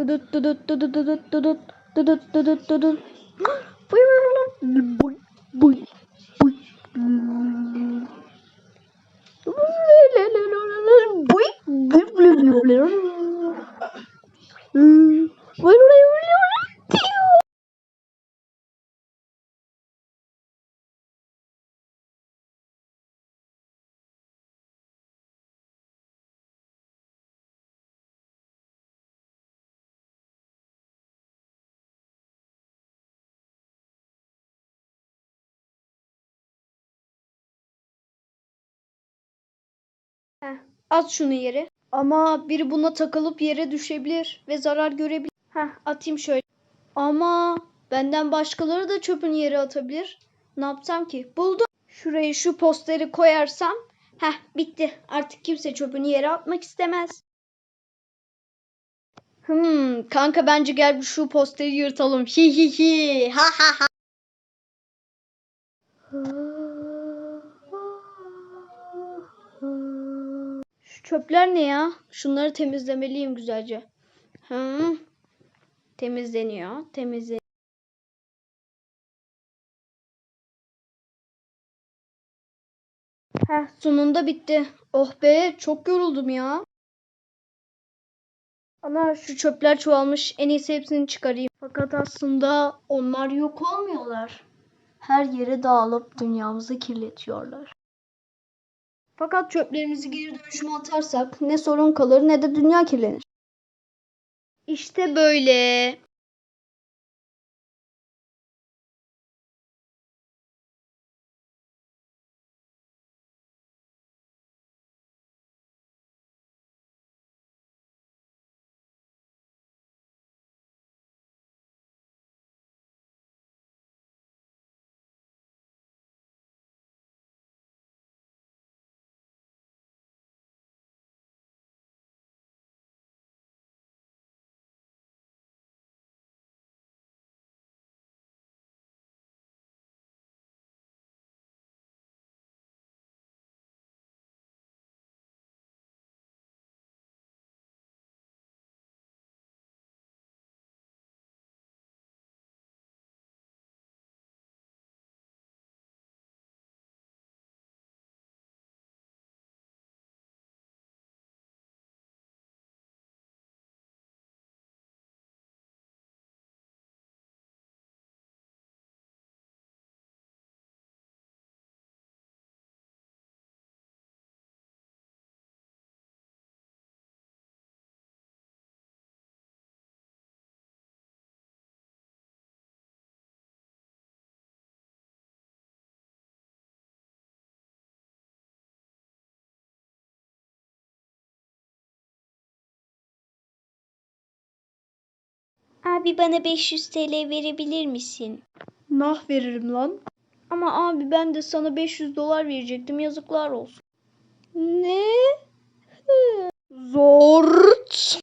Dudut dudut dudut dudut dudut dudut dudut dudut. Buy buy buy. Heh, at şunu yere. Ama biri buna takılıp yere düşebilir ve zarar görebilir. Heh, atayım şöyle. Ama benden başkaları da çöpün yere atabilir. Ne yapsam ki? Buldum. Şuraya şu posteri koyarsam heh bitti. Artık kimse çöpünü yere atmak istemez. Hmm, kanka bence gel şu posteri yırtalım. Hi hi hi. Ha ha ha. Çöpler ne ya? Şunları temizlemeliyim güzelce. Hı. Temizleniyor. Temizleniyor. Heh, sonunda bitti. Oh be, çok yoruldum ya. Ana şu çöpler çoğalmış. En iyisi hepsini çıkarayım. Fakat aslında onlar yok olmuyorlar. Her yere dağılıp dünyamızı kirletiyorlar. Fakat çöplerimizi geri dönüşüme atarsak ne sorun kalır ne de dünya kirlenir. İşte böyle. Abi bana 500 TL verebilir misin? Nah veririm lan. Ama abi ben de sana 500 dolar verecektim yazıklar olsun. Ne? Zort.